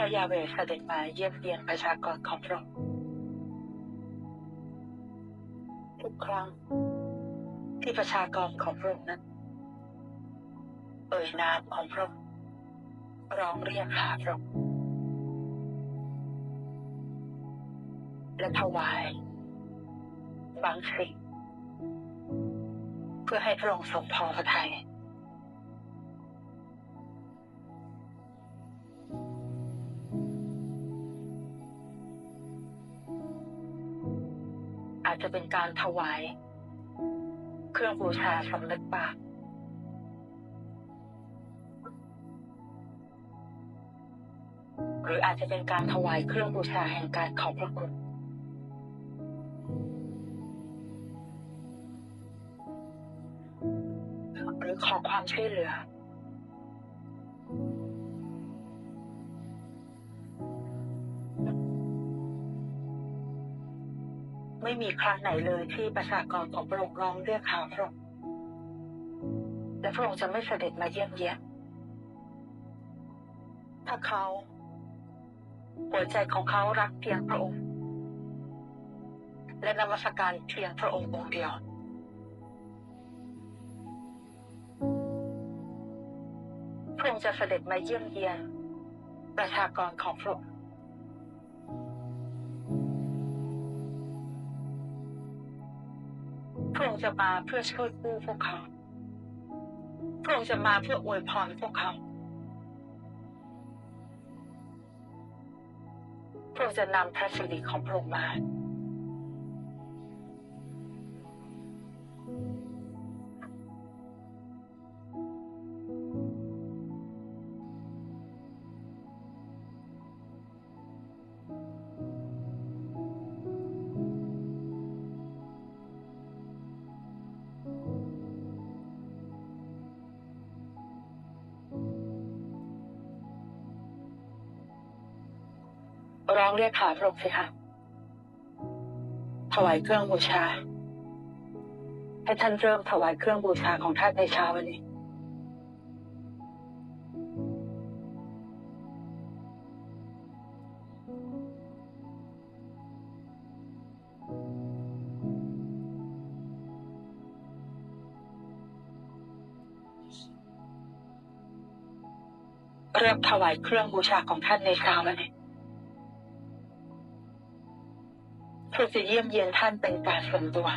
ระยาเวห์เสด็จมาเยี่ยมเยียนประชากรของพระองค์ทุกครั้ง ที่ประชากรของพระองค์นั้น เอ่ยนามของพระองค์ร้องเรียกหาพระองค์และถวาย บางสิ่ง เพื่อให้พระองค์ทรงพอพระทัย อาจจะเป็นการถวาย เครื่องบูชาสำนึกบาปหรืออาจจะเป็นการถวายเครื่องบูชาแห่งการขอบพระคุณหรือขอความช่วยเหลือ ไม่มีครั้งไหนเลยที่ประชากรของพระองค์ร้องเรียกหาพระองค์และพระองค์จะไม่เสด็จมาเยี่ยมเยียนถ้าเขาหัวใจของเขารักเพียงพระองค์ และนมัสการเพียงพระองค์องค์เดียว พระองค์จะเสด็จมาเยี่ยมเยียนประชากรของพระองค์ ค์จะมาเพื่อช่วยกู้พวกเขา พระองค์จะมาเพื่ออวยพรพวกเขา พระองค์จะนำพระสิริของพระองค์มา เรียกหาพระองค์สิคะถวายเครื่องบูชา ให้ท่านเริ่มถวายเครื่องบูชาของท่านในเช้าวันนี้เริ่มถวายเครื่องบูชาของท่านในเช้าวันนี้ พื่อจะเยี่ยมเยียนท่านเป็นการส่วนตัว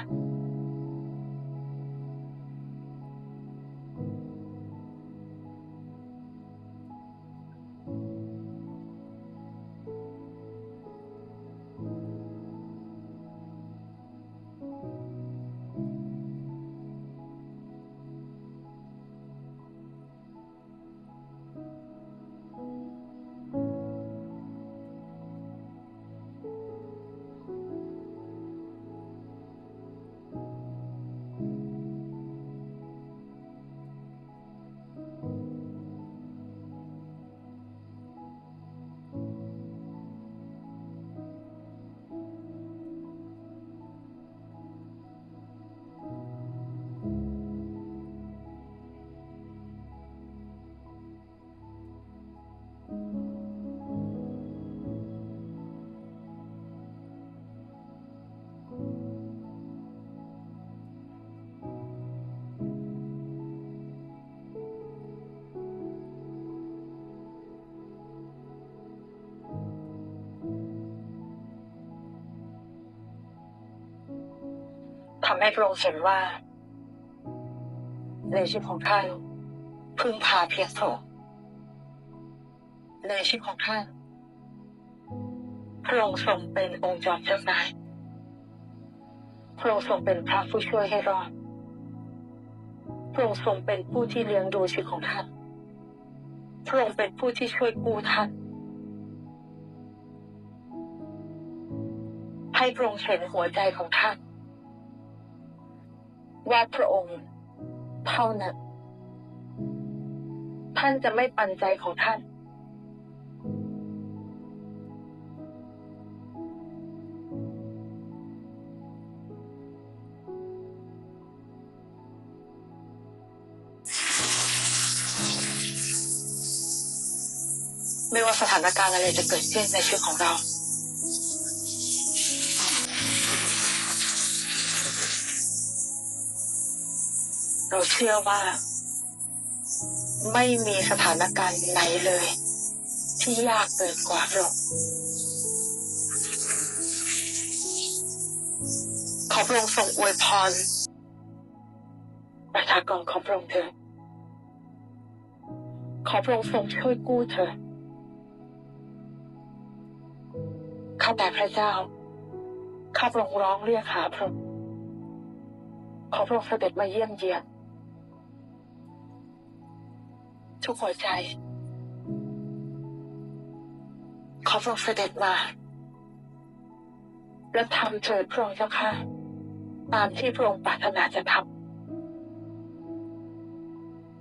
ให้พระองค์เห็นว่า ในชีวิตของท่านพึ่งพาเพียงพระองค์ในชีวิตของท่านพระองค์ทรงเป็นองค์จอมเจ้านายพระองค์ทรงเป็นพระผู้ช่วยให้รอดพระองค์ทรงเป็นผู้ที่เลี้ยงดูชีวิตของท่าน พระองค์เป็นผู้ที่ช่วยกู้ท่าน ให้พระองค์เห็นหัวใจของท่าน ว่าพระองค์เท่านั้น ท่านจะไม่ปันใจของท่าน ไม่ว่าสถานการณ์อะไรจะเกิดขึ้นในชีวิตของเรา เราเชื่อว่า ไม่มีสถานการณ์ไหนเลย ที่ยากเกินกว่าพรองขอพระองค์ทรงอวยพรประชากรของพระองค์เถิดขอพระองค์ทรงช่วยกู้เถิดข้าแต่พระเจ้า ข้าพระองค์ร้องเรียกหาพระองค์ขอพระองค์เสด็จมาเยี่ยมเยียน ทุกหัวใจ ขอพระองค์เสด็จมาและทำเถิดพระองค์เจ้าค่ะ ตามที่พระองค์ปรารถนาจะทำ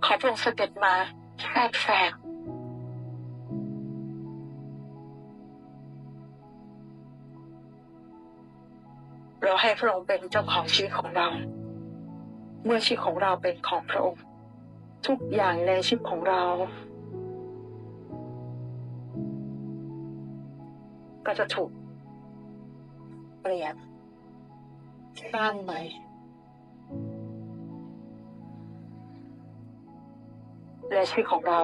ขอพระองค์เสด็จมาแทรกแซงเราให้พระองค์เป็นเจ้าของชีวิตของเรา เมื่อชีวิตของเราเป็นของพระองค์ ทุกอย่างในชีวิตของเรา ก็จะถูกเปลี่ยนสร้างใหม่และชีวิตของเรา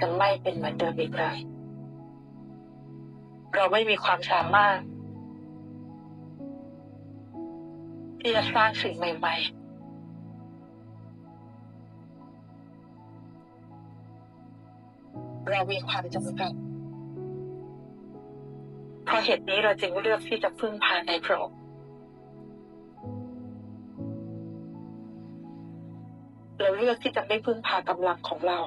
จะไม่เป็นเหมือนเดิมอีกเลย เราไม่มีความสามารถที่จะสร้างสิ่งใหม่ ๆ เรามีความจำกัดเพราะเหตุนี้เราจึงเลือกที่จะพึ่งพาในพระองค์เราเลือกที่จะไม่พึ่งพากำลังของเรา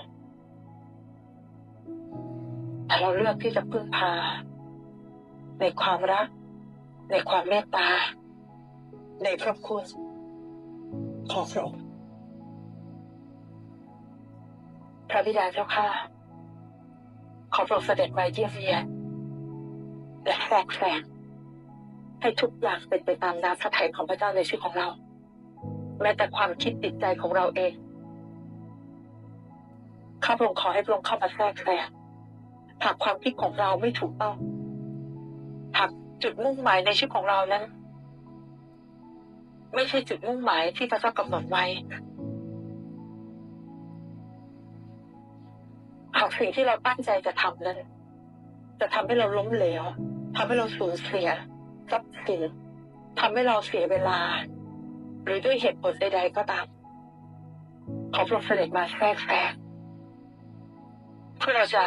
แต่เราเลือกที่จะพึ่งพา ในความรัก ในความเมตตา ในพระคุณของพระองค์พระบิดาเจ้าข้า ขอพระองค์เสด็จมาเยี่ยมเยียนและแทรกแซงให้ทุกอย่างเป็นไปตามน้ำพระทัยของพระเจ้าในชีวิตของเรา แม้แต่ความคิดติดใจของเราเอง ข้าพระองค์ขอให้พระองค์เข้ามาแทรกแซงหากความคิดของเราไม่ถูกต้องหากจุดมุ่งหมายในชีวิตของเรานั้น ไม่ใช่จุดมุ่งหมายที่พระเจ้ากำหนดไว้ หากสิ่งที่เราตั้งใจจะทำนั้นจะทำให้เราล้มเหลวทำให้เราสูญเสียทรัพย์สินทำให้เราเสียเวลา หรือด้วยเหตุผลใดๆก็ตาม ขอพระองค์เสด็จมาแทรกแซงเพื่อเราจะ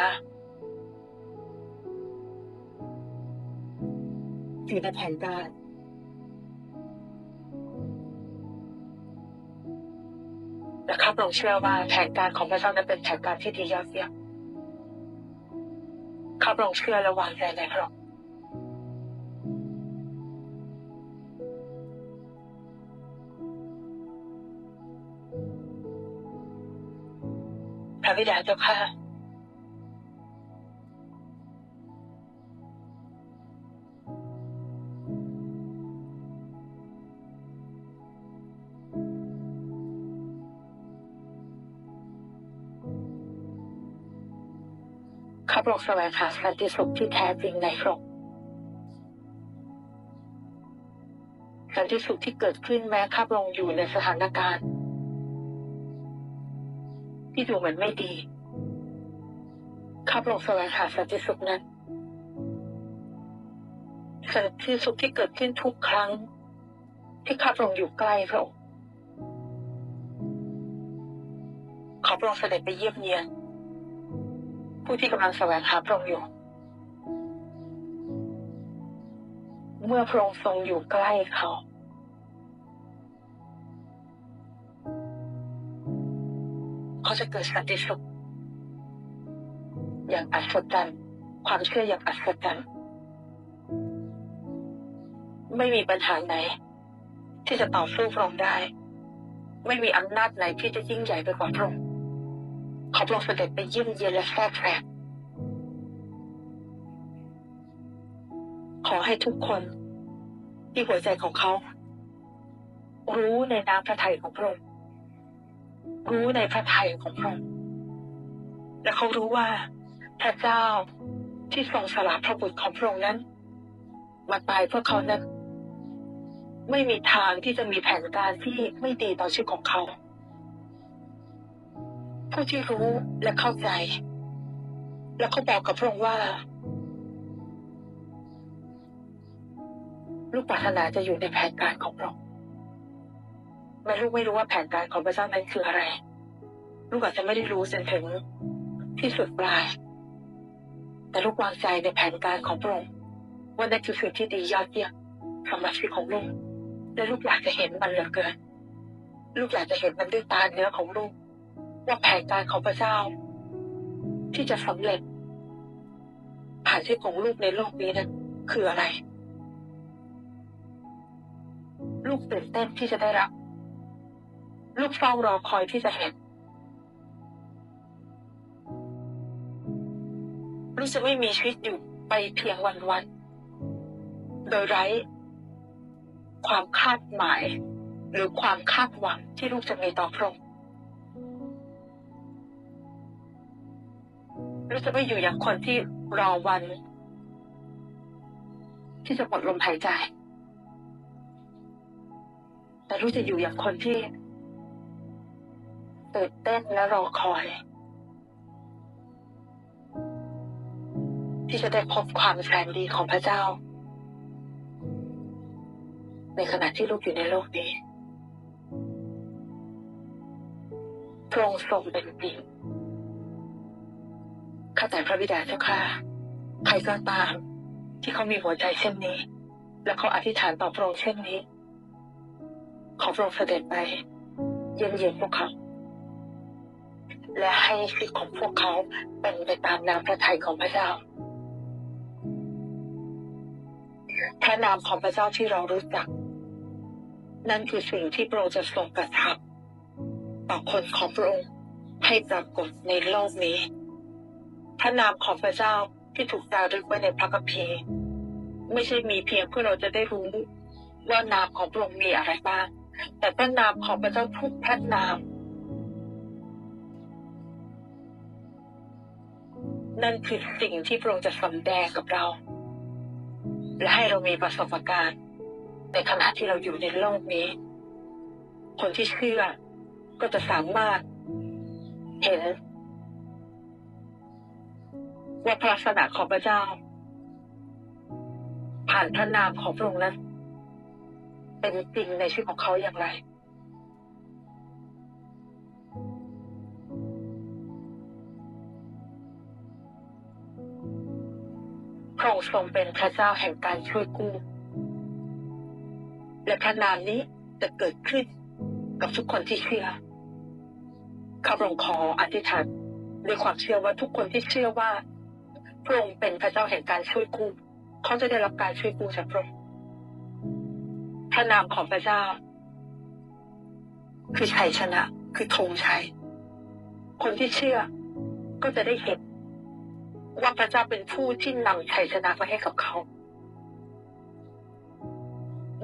อยู่ในแผนการและข้าพระองเชื่อว่าแผนการของพระเจ้านั้นเป็นแผนการที่ดียอดเยี่ยม ข้าพระองค์เชื่อและวางใจในพระองค์พระบิดาเจ้าค่ะ ข้าพระองค์แสวงหาสันติสุขที่แท้จริงในพระองค์สันติสุขที่เกิดขึ้นแม้ข้าพระองค์อยู่ในสถานการณ์ ที่ดูเหมือนไม่ดีข้าพระองค์แสวงหาสันติสุขนั้นสันติสุขที่เกิดขึ้นทุกครั้ง ที่ข้าพระองค์อยู่ใกล้พระองค์ขอพระองค์เสด็จไปเยี่ยมเยียน ผู้ที่กำลังแสวงหาพระองค์อยู่ เมื่อพระองค์ทรงอยู่ใกล้เขา เขาจะเกิดสันติสุข อย่างอัศจรรย์ความเชื่ออย่างอัศจรรย์ไม่มีปัญหาไหน ที่จะต่อสู้พระองค์ได้ ไม่มีอำนาจไหนที่จะยิ่งใหญ่ไปกว่าพระองค์ ขอพระองค์เสด็จไปเยี่ยมเยียนและแทรกแซงขอให้ทุกคนที่หัวใจของเขา รู้ในน้ำพระทัยของพระองค์รู้ในพระทัยของพระองค์และเขารู้ว่าพระเจ้าที่ทรงสละพระบุตรของพระองค์นั้น มาตายเพื่อเขานั้น ไม่มีทางที่จะมีแผนการที่ไม่ดีต่อชีวิตของเขา ผู้ที่รู้และเข้าใจ และเขาบอกกับพระองค์ว่า ลูกปรารถนาจะอยู่ในแผนการของพระองค์แม่ลูกไม่รู้ว่าแผนการของพระเจ้านั้นคืออะไร ลูกอาจจะไม่ได้รู้จนถึงที่สุดปลาย แต่ลูกวางใจในแผนการของพระองค์ว่านั่นคือสิ่งที่ดียอดเยี่ยมสำหรับชีวิตของลูกและลูกอยากจะเห็นมันเหลือเกิน ลูกอยากจะเห็นมันด้วยตาเนื้อของลูก ว่าแผนการของพระเจ้า ที่จะสำเร็จผ่านชีวิตของลูกในโลกนี้นั้นคืออะไร ลูกตื่นเต้นที่จะได้รับ ลูกเฝ้ารอคอยที่จะเห็น ลูกจะไม่มีชีวิตอยู่ไปเพียงวันๆโดยไร้ ความคาดหมาย หรือความคาดหวังที่ลูกจะมีต่อพระองค์ ลูกจะไม่อยู่อย่างคนที่รอวัน ที่จะหมดลมหายใจ แต่ลูกจะอยู่อย่างคนที่ตื่นเต้นและรอคอย ที่จะได้พบความแสนดีของพระเจ้า ในขณะที่ลูกอยู่ในโลกนี้พระองค์ทรงเป็นจริง ข้าแต่พระบิดาเจ้าค่ะ ใครก็ตาม ที่เขามีหัวใจเช่นนี้ และเขาอธิษฐานต่อพระองค์เช่นนี้ ขอพระองค์เสด็จไป เยี่ยมเยียนพวกเขา และให้ชีวิตของพวกเขาเป็นไปตามนามพระทัยของพระเจ้า พระนามของพระเจ้าที่เรารู้จัก นั่นคือสิ่งที่พระองค์จะทรงกระทำต่อคนของพระองค์ให้ปรากฏในโลกนี้ ระนามของพระเจ้าที่ถูกจารึกไว้ในพระคัมภีร์ไม่ใช่มีเพียงเพื่อเราจะได้รู้ว่านามของพระองค์มีอะไรบ้าง แต่พระนามของพระเจ้าทุกพระนาม นั่นคือสิ่งที่พระองค์จะสำแดงกับเรา และให้เรามีประสบการณ์ในขณะที่เราอยู่ในโลกนี้ คนที่เชื่อก็จะสามารถเห็น ว่าพระลักษณะของพระเจ้า ผ่านพระนามของพระองค์นั้นเป็นจริงในชีวิตของเขาอย่างไรพระองค์ทรงเป็นพระเจ้าแห่งการช่วยกู้ และพระนามนี้จะเกิดขึ้นกับทุกคนที่เชื่อข้าพระองค์ขออธิษฐานด้วยความเชื่อว่าทุกคนที่เชื่อว่า พระองค์เป็นพระเจ้าแห่งการช่วยกู้เขาจะได้รับการช่วยกู้จากพระองค์พระนามของพระเจ้า คือชัยชนะ คือธงชัย คนที่เชื่อก็จะได้เห็นว่าพระเจ้าเป็นผู้ที่นำชัยชนะมาให้กับเขา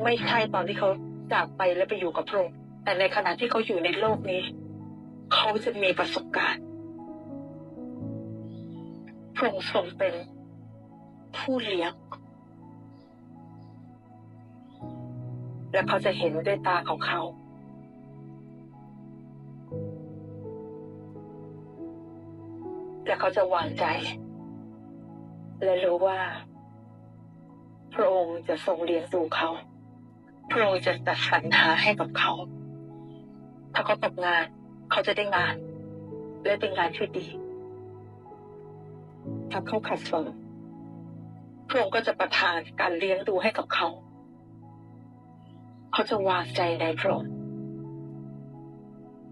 ไม่ใช่ตอนที่เขาจากไปแล้วไปอยู่กับพระองค์แต่ในขณะที่เขาอยู่ในโลกนี้ เขาจะมีประสบการณ์ พระองค์ทรงเป็นผู้เลี้ยง และเขาจะเห็นด้วยตาของเขา และเขาจะวางใจ และรู้ว่า พระองค์จะทรงเลี้ยงดูเขา พระองค์จะจัดสรรหาให้กับเขา ถ้าเขาตกงาน เขาจะได้งาน และเป็นงานที่ดี ถ้าเขาขัดสนพระองค์ก็จะประทานการเลี้ยงดูให้กับเขา เขาจะวางใจในพระองค์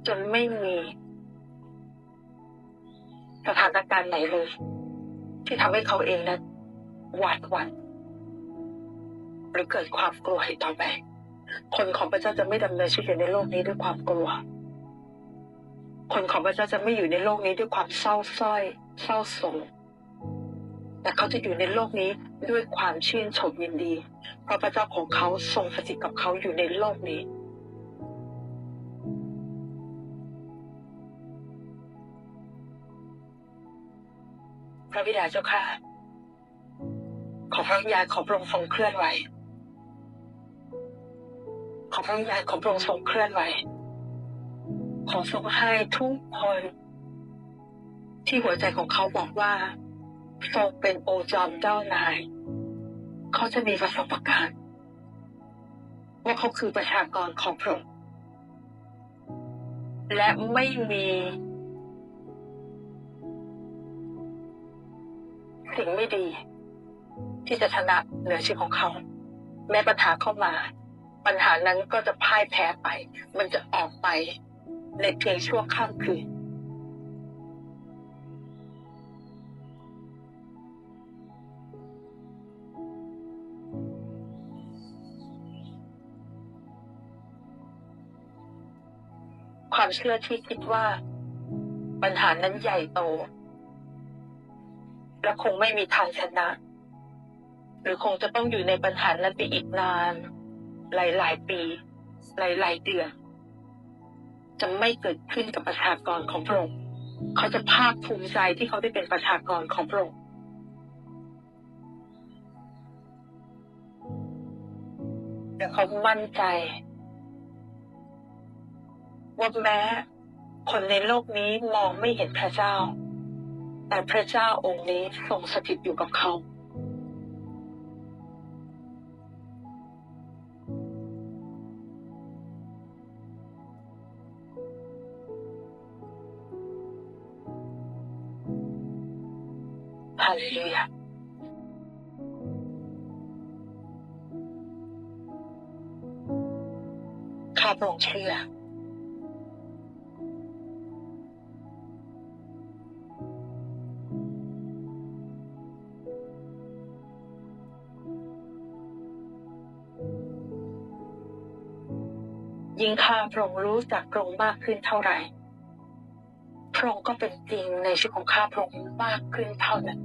จนไม่มีสถานการณ์ไหนเลย ที่ทำให้เขาเองนั้นหวาดหวั่นหรือเกิดความกลัวอีกต่อไป คนของพระเจ้าจะไม่ดำเนินชีวิตอยู่ในโลกนี้ด้วยความกลัว คนของพระเจ้าจะไม่อยู่ในโลกนี้ด้วยความเศร้าสร้อย เศร้าโศก แต่เขาจะอยู่ในโลกนี้ด้วยความชื่นชมยินดี เพราะพระเจ้าของเขาทรงสถิตกับเขาอยู่ในโลกนี้พระบิดาเจ้าค่ะ ขอพระวิญญาณของพระองค์ทรงเคลื่อนไหว ขอพระวิญญาณของพระองค์ทรงเคลื่อนไหว ขอทรงให้ทุกคน ที่หัวใจของเขาบอกว่า ทรงเป็นโอจอมเจ้านาย เขาจะมีประสบการณ์ ว่าเขาคือประชากรของพระองค์และไม่มีสิ่งไม่ดี ที่จะชนะเหนือชีวิตของเขา แม้ปัญหาเข้ามา ปัญหานั้นก็จะพ่ายแพ้ไป มันจะออกไปในเพียงชั่วข้ามคืน ความเชื่อที่คิดว่า ปัญหานั้นใหญ่โต และคงไม่มีทางชนะ หรือคงจะต้องอยู่ในปัญหานั้นไปอีกนาน หลาย ๆ ปี หลาย ๆ เดือน จะไม่เกิดขึ้นกับประชากรของพระองค์เขาจะภาคภูมิใจที่เขาได้เป็นประชากรของพระองค์แต่เขามั่นใจ ว่าแม้คนในโลกนี้มองไม่เห็นพระเจ้า แต่พระเจ้าองค์นี้ทรงสถิตอยู่กับเขา ฮาเลลูยาข้าพระองค์เชื่อ ยิ่งข้าพระองค์รู้จักพระองค์มากขึ้นเท่าไหร่พระองค์ก็เป็นจริงในชีวิตของข้าพระองค์มากขึ้นเท่านั้น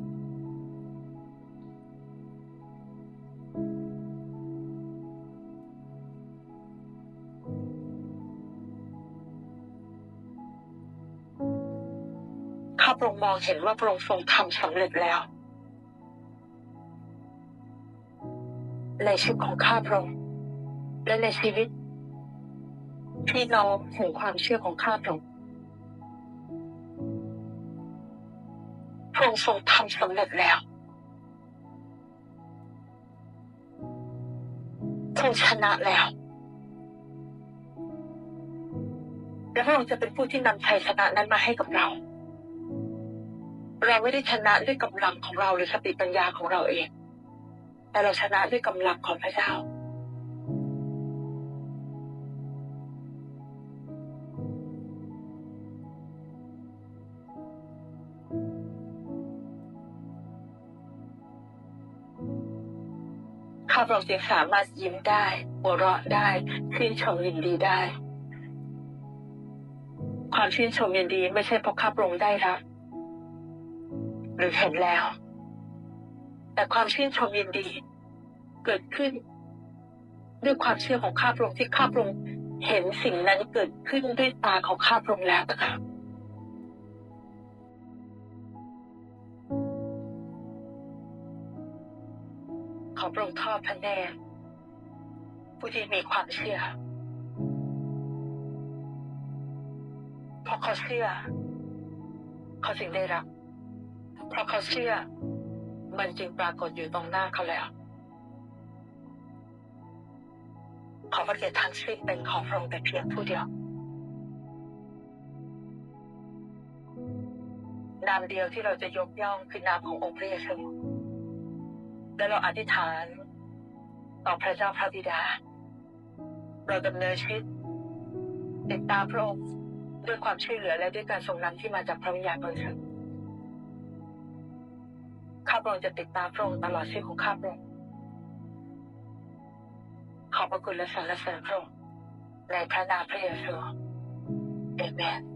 ข้าพระองค์มองเห็นว่าพระองค์ทรงทำสำเร็จแล้ว ในชีวิตของข้าพระองค์และในชีวิต พี่น้องแห่งความเชื่อของข้าพระองค์พระองค์ทรงทำสำเร็จแล้วทรงชนะแล้วและพระองค์จะเป็นผู้ที่นำชัยชนะนั้นมาให้กับเรา เราไม่ได้ชนะด้วยกำลังของเราหรือสติปัญญาของเราเอง แต่เราชนะด้วยกำลังของพระเจ้า ข้าพระองค์จึงสามารถยิ้มได้ หัวเราะได้ชื่นชมยินดีได้ ความชื่นชมยินดีไม่ใช่เพราะข้าพระองได้รับหรือเห็นแล้ว แต่ความชื่นชมยินดี เกิดขึ้น ด้วยความเชื่อของข้าพระองค์ที่ข้าพระองค์เห็นสิ่งนั้นเกิดขึ้นด้วยตาของข้าพระองค์แล้วนะคะ ขอพระองค์ทอดพระเนตรผู้ที่มีความเชื่อเพราะเขาเชื่อ เขาจึงได้รับ เพราะเขาเชื่อ มันจึงปรากฏอยู่ตรงหน้าเขาแล้ว ขอพระเกียรติทั้งสิ้นเป็นของพระองค์แต่เพียงผู้เดียวนามเดียวที่เราจะยกย่องคือนามขององค์พระเยซู และเราอธิษฐาน ต่อพระเจ้าพระบิดา เราดำเนินชีวิตติดตามพระองค์ด้วยความช่วยเหลือและด้วยการทรงนำที่มาจากพระวิญญาณบริสุทธิ์ข้าพระองค์จะติดตามพระองค์ตลอดชีวิตของข้าพระองค์ขอบพระคุณและสรรเสริญพระองค์ในพระนามพระเยซูเอเมน